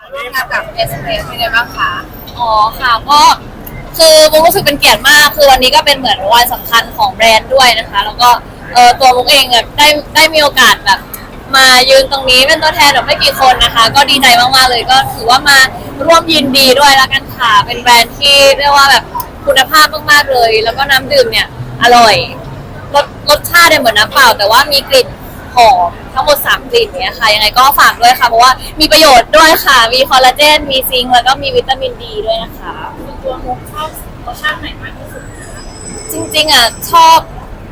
ร่วมงานกับเอสเเป็นไงบ้างคะอ๋อค่ะก็คือมุกรู้สึกเป็นเกียรติมาก คือวันนี้ก็เป็นเหมือนวันสำคัญของแบรนด์ด้วยนะคะ แล้วก็เออตัวมุกเองอะได้ได้มีโอกาสแบบ มายืนตรงนี้เป็นตัวแทนแบบไม่กี่คนนะคะ ก็ดีใจมากๆเลยก็ถือว่ามาร่วมยินดีด้วยแล้วกันค่ะเป็นแบรนด์ที่เรียกว่าแบบคุณภาพมากๆเลย แล้วก็น้ำดื่มเนี่ยอร่อยรสรสชาติเนี่ยเหมือนน้ำเปล่า แต่ว่ามีกลิ่น อมทั้งหมด 3 กลิ่นเนี่ยค่ะ ยังไงก็ฝากด้วยค่ะ เพราะว่ามีประโยชน์ด้วยค่ะ มีคอลลาเจน มีซิงค์แล้วก็มีวิตามินดีด้วยนะคะตัวมุกชอบรสชาติไหนมากที่สุด จริงๆอะชอบ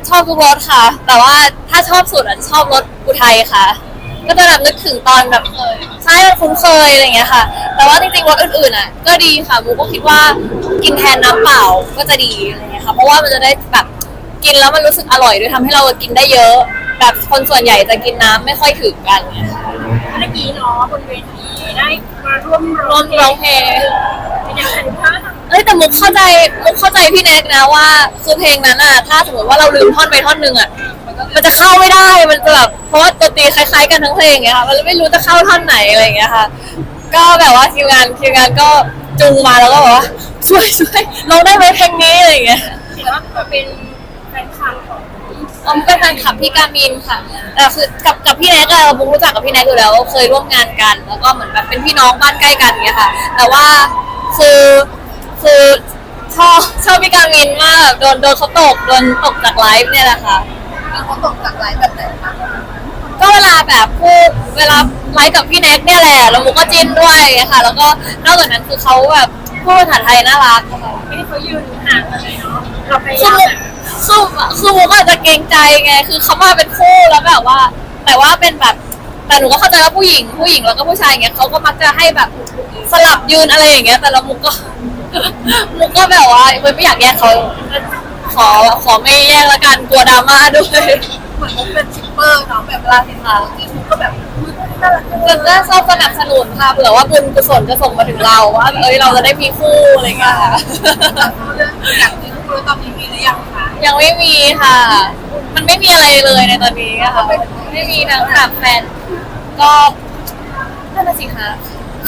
ชอบทุกรสค่ะ แต่ว่าถ้าชอบสุดอะชอบรสอุทัยค่ะ ก็จะแบบนึกถึงตอนแบบใช่มันคุ้นเคยอะไรอย่างเงี้ยค่ะ แต่ว่าจริงๆรสอื่นๆอะก็ดีค่ะมูก็คิดว่ากินแทนน้ำเปล่าก็จะดีอะไรอย่างเงี้ยค่ะ เพราะว่ามันจะได้แบบกินแล้วมันรู้สึกอร่อยด้วยทำให้เรากินได้เยอะ แบบคนส่วนใหญ่จะกินน้ำไม่ค่อยถึงกันเนี่ยค่ะเมื่อกี้เนาะบนเวทีได้มาร่วมร่วมร้องเพลงเป็นยังไงบ้างเอ้ยแต่มุกเข้าใจมุกเข้าใจพี่แนกนะว่าคือเพลงนั้นอะ ถ้าสมมติว่าเราลืมท่อนไปท่อนหนึ่งอะมันจะเข้าไม่ได้มันจะแบบเพราะว่าดนตรีคล้ายๆกันทั้งเพลงอย่างเงี้ยค่ะมันไม่รู้จะเข้าท่อนไหนอะไรอย่างเงี้ยค่ะ ก็แบบว่าทีมงานทีมงานก็จูงมาแล้วก็บอกว่าช่วยช่วยลองได้ไหมเพลงนี้อะไรอย่างเงี้ยถือว่าเป็นแฟนคลับข องออมเป็นแฟนคลับพี่กามินค่ะแต่คือกับกับพี่แน็กอะมุกรู้จักกับพี่แน็กอยู่แล้วเคยร่วมงานกัน แล้วก็เหมือนแบบเป็นพี่น้องบ้านใกล้กันอย่างเงี้ยค่ะ แต่ว่าคือคือชอบชอบพี่กามินมากโดนโดนเขาตกโดนตกจากไลฟ์เนี่ยแหละค่ะมีเขาตกจากไลฟ์แบบไหนคะก็เวลาแบบพูดเวลาไลฟ์กับพี่แน็กเนี่ยแหละแล้วมุกก็จิ้นด้วยค่ะ แล้วก็นอกจากนั้นคือเขาแบบพูดภาษาไทยน่ารักค่ะที่เขายืนห่างกันเลยเนาะเราพยาคืยาอมมุกแบบ คือคือมุกอาจจะเกรงใจไง คือเขามาเป็นคู่แล้วแบบว่า แต่ว่าเป็นแบบ แต่หนูก็เข้าใจว่าผู้หญิง ผู้หญิงแล้วก็ผู้ชายอย่างเงี้ยเขาก็มักจะให้แบบสลับยืนอะไรอย่างเงี้ย แต่ละมุกก็ มุกก็แบบว่าเฮ้ยไม่อยากแยกเขาขอขอไม่แยกละกันกลัวดราม่าด้วยเหมือนมุกเป็นชิปเปอร์เนาะแบบเวลาเห็นเขาที่มุกก็แบบอุ๊ยน่ารักจังเลก็ยจะชอบสนับสนุนค่ะเผื่อว่าบุญกุศลจะส่งมาถึงเราว่าเอ้ยเราจะได้มีคู่อะไรอย่างเงี้ยค่ะ เรื่องอยา กมีคู่ตอนนี้มีหรือยังคะยังไม่มีค่ะ มันไม่มีอะไรเลยในตอนนี้อะค่ะ ไม่มีทั้งแบบแฟน ก็นั่นน่ะสิคะ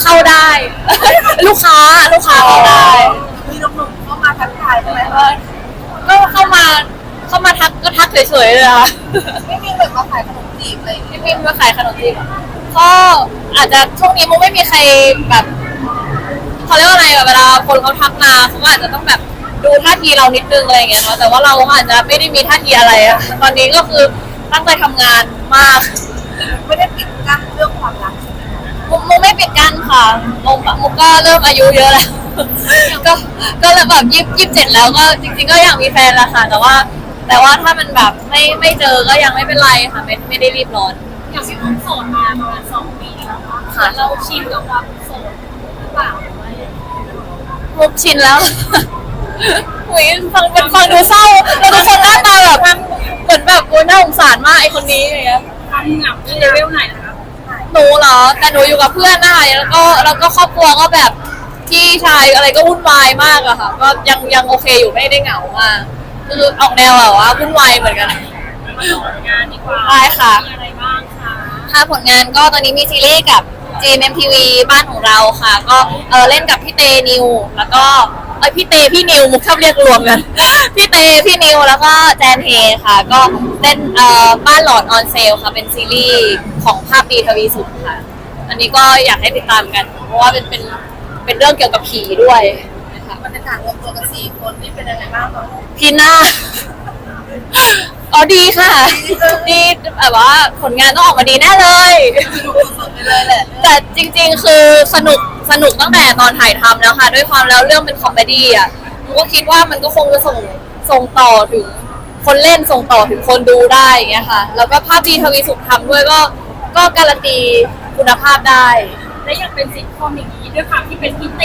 เข้าได้ ลูกค้าลูกค้าเข้าได้มีหนุ่มๆเข้ามาทักทายใช่ไหมก็ก็เข้ามาเข้ามาทักก็ทักเฉยๆเลยค่ะ ไม่มีแบบมาขายขนมจีบอะไรอย่างเงี้ยพี่พิมมาขายขนมจีบก็อาจจะช่วงนี้มุกไม่มีใครแบบเขาเรียกว่าอะไรอะเวลาคนเขาทักมาเขาก็อาจจะต้องแบบ ดูท่าทีเรานิดนึงอะไรอย่างเงี้ยเนาะแต่ว่าเราก็อาจจะไม่ได้มีท่าทีอะไรอะตอนนี้ก็คือตั้งใจทำงานมาก ไม่ได้ปิดกั้นเรื่องความรักใช่ไหมมุกมุกไม่ปิดกั้นค่ะมุกมุกก็เริ่มอายุเยอะแล้ว ก็ก็เลยแบบยี่สิบเจ็ดแล้วก็จริง ๆ ก็อยากมีแฟนแล้วค่ะ แต่ว่า แต่ว่าถ้ามันแบบไม่ไม่เจอก็ยังไม่เป็นไรค่ะไม่ไม่ได้รีบร้อน อย่างที่มุกโสดมาประมาณสองปีแล้วเนาะค่ะ เราชินกับความโสดหรือเปล่ามุกชินแล้ว หุยฟังเป็นฟังดูเศร้าแล้วทุกคนหน้าตาแบบเหมือนแบบโอ้ยน่าสงสารมากไอคนนี้อย่างเงี้ยความเหงาที่เลเวลไหนนะครับหนูเหรอ แต่หนูอยู่กับเพื่อนนะคะแล้วก็แล้วก็ครอบครัวก็แบบพี่ชายอะไรก็วุ่นวายมากอะค่ะ ก็ยังยังโอเคอยู่ไม่ได้เหงามากคือออกแนวแบบว่าวุ่นวายเหมือนกันมาต่องานดีกว่าได้ค่ะ มีอะไรบ้างคะ ค่ะผลงานก็ตอนนี้มีซีรีส์กับ JMTV บ้านของเราค่ะ ก็เออเล่นกับพี่เตนิว แล้วก็เอยพี่เตพี่นิวมุกชอบเรียกรวมกัน พี่เตพี่นิวแล้วก็แจนเฮค่ะ ก็เล่นเอ่อบ้านหลอนออนเซลค่ะ เป็นซีรีส์ของภาพดีทวีสุขค่ะ อันนี้ก็อยากให้ติดตามกัน เพราะว่าเป็นเป็นเป็นเรื่องเกี่ยวกับผีด้วยนะคะบรรยากาศรวมตัวกันสี่คนนี่เป็นยังไงบ้างตอนนี้พีหน้าอ๋ อดีค่ะ ดีแบบว่าผลงานต้องออกมาดีแน่เลยดูสุดๆไปเลยแหละแต่จริงๆ คือสนุกสนุกตั้งแต่ตอนถ่ายทำแล้วค่ะ ด้วยความแล้วเรื่องเป็นคอมเมดี้อะมันก็คิดว่ามันก็คงจะส่งส่งต่อถึงคนเล่นส่งต่อถึงคนดูได้อย่างเงี้ยค่ะ แล้วก็ภาพดีทวีสุขทำด้วยก็ก็การันตีคุณภาพได้ และยังเป็นซิทคอมอย่างนี้ด้วยความที่เป็นพี่เต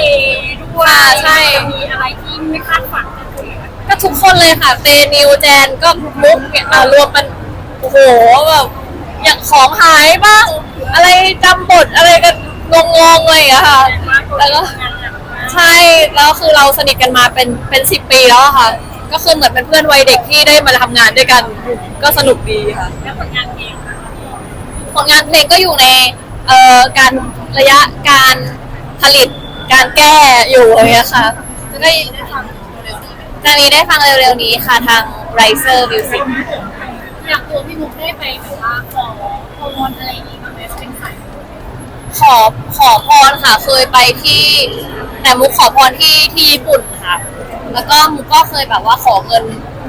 ด้วยค่ะใช่มีอะไรที่ไม่คาดฝันกันเลย ก็ทุกคนเลยค่ะเตนิวแจนก็มุกเนี่ยมารวมมันโอ้โหแบบอย่างของหายบ้าง อะไรจำบทอะไรกันงงๆเลยอะค่ะ แล้วก็ใช่แล้วคือเราสนิทกันมาเป็นเป็นสิบปีแล้วอะค่ะ ก็คือเหมือนเป็นเพื่อนวัยเด็กที่ได้มาทำงานด้วยกันก็สนุกดีค่ะ แล้วผลงานเพลงนะคะผลงานเพลงก็อยู่ในเอ่อการระยะการผลิตการแก้อยู่อย่างเงี้ยค่ะก็ได้ จะมีได้ฟังเร็วๆนี้ค่ะทาง Riser Music อยากตัวพี่มุกได้ไปแบบว่าขอพรอะไรอย่างงี้บ้างไหมเป็นสายขอขอพรค่ะ เคยไปที่ แต่มุกขอพรที่ที่ญี่ปุ่นค่ะ แล้วก็มุกก็เคยแบบว่าขอเงิน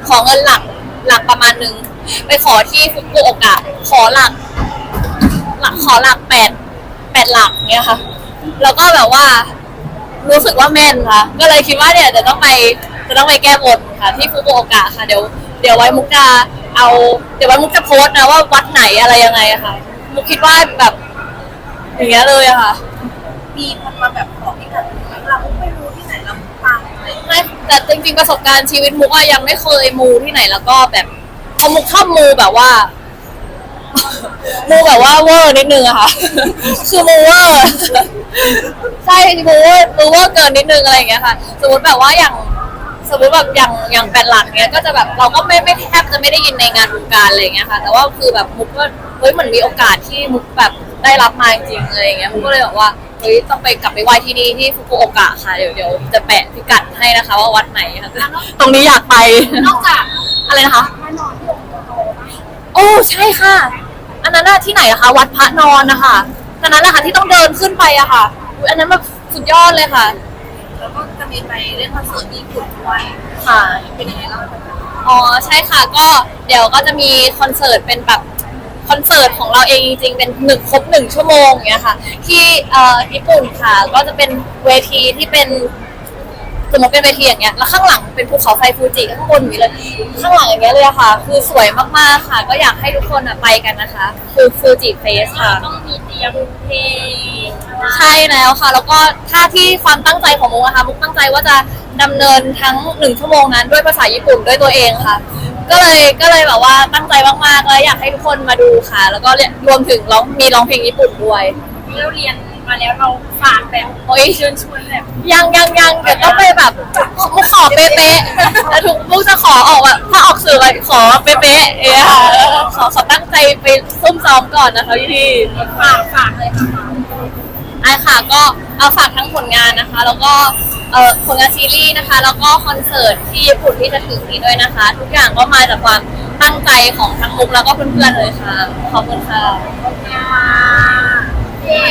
ขอเงินหลักหลักประมาณนึง ไปขอที่ฟุกุโอกะ ขอหลัก หลักขอหลักแปดแปดหลักเนี้ยค่ะ แล้วก็แบบว่า รู้สึกว่าแม่นค่ะ ก็เลยคิดว่าเนี่ยจะต้องไป จะต้องไปแก้บนค่ะ ที่ฟุกุโอกะค่ะ เดี๋ยวเดี๋ยวไว้มุกจะเอา เดี๋ยวไว้มุกจะโพสต์นะว่าวัดไหนอะไรยังไงอะค่ะ มุกคิดว่าแบบอย่างเงี้ยเลยอะค่ะ มีคนมาแบบขอที่กันเราไม่รู้ที่ไหนเราฟังอะไรอย่างเงี้ยไม่แต่จริงๆประสบการณ์ชีวิตมุกอะยังไม่เคยมูที่ไหนแล้วก็แบบพอมุกชอบมูแบบว่า มูแบบว่าเวอร์นิดนึงอะค่ะ คือมูเวอร์ ใช่มูเวอร์มูเวอร์เกินนิดนึงอะไรอย่างเงี้ยค่ะ สมมติแบบว่าอย่าง สมมติแบบอย่างอย่างแปดหลักเนี้ยก็จะแบบเราก็ไม่ไม่แทบจะไม่ได้ยินในงานวงการอะไรอย่างเงี้ยค่ะ แต่ว่าคือแบบมุกก็เฮ้ยเหมือนมีโอกาสที่มุกแบบได้รับมาจริงๆอะไรอย่างเงี้ยมุกก็เลยบอกว่าเฮ้ยต้องไปกลับไปไหว้ที่นี่ที่ฟุกุโอกะค่ะเดี๋ยวเดี๋ยวจะแปะพิกัดให้นะคะว่าวัดไหนค่ะตรงนี้อยากไปนอกจากอะไรนะคะพระนอนที่องค์โตไหมโอ้ใช่ค่ะ อันนั้นอะที่ไหนอะคะวัดพระนอนนะคะอันนั้นแหละค่ะที่ต้องเดินขึ้นไปอะค่ะอุ๊ยอันนั้นแบบสุดยอดเลยค่ะแล้วก็ จะมีไปเล่นคอนเสิร์ตที่ญี่ปุ่นด้วยค่ะ เป็นยังไงเล่าให้ฟังอ๋อใช่ค่ะก็เดี๋ยวก็จะมีคอนเสิร์ตเป็นแบบคอนเสิร์ตของเราเองจริงๆ เป็นหนึ่งครบหนึ่งชั่วโมงอย่างเงี้ยค่ะ ที่เอ่อญี่ปุ่นค่ะ ก็จะเป็นเวทีที่เป็นสมมติเป็นเวทีอย่างเงี้ยแล้วข้างหลังเป็นภูเขาไฟฟูจิข้างบนอย่างนี้เลยข้างหลังอย่างเงี้ยเลยอะค่ะ คือสวยมากๆค่ะ ก็อยากให้ทุกคนอะไปกันนะคะคือฟูจิเฟสค่ะ ต้องมีเตรี ยมเพลงใช่แล้วค่ะ แล้วก็ถ้าที่ความตั้งใจของมุกนะคะมุกตั้งใจว่าจะดำเนินทั้งหนึ่งชั่วโมงนั้นด้วยภาษาญี่ปุ่นด้วยตัวเองค่ะ ก็เลยก็เลยแบบว่าตั้งใจมากๆแล้วอยากให้ทุกคนมาดูค่ะ แล้วก็รวมถึงร้องมีร้องเพลงญี่ปุ่นด้วยที่เราเรียนมาแล้วเราฝากแบบโอ้ยเชิญชวนแบบยังยังยังเดี๋ยวต้องไปแบบมุกขอ เป๊ะๆแล้วทุกมุกจะขอออกแบบถ้าออกสื่อไปขอเป๊ะๆเอยค่ะขอขอตั้งใจไปซุ่มซ้อมก่อนนะคะพี่ฝากฝากเลยค่ะอะค่ะก็เอาฝากทั้งผลงานนะคะ แล้วก็เอ่อผลงานซีรีส์นะคะ แล้วก็คอนเสิร์ตที่ญี่ปุ่นที่จะถึงนี้ด้วยนะคะ ทุกอย่างก็มาจากความตั้งใจของทั้งมุกแล้วก็เพื่อนๆเลยค่ะ ขอบคุณค่ะ เย้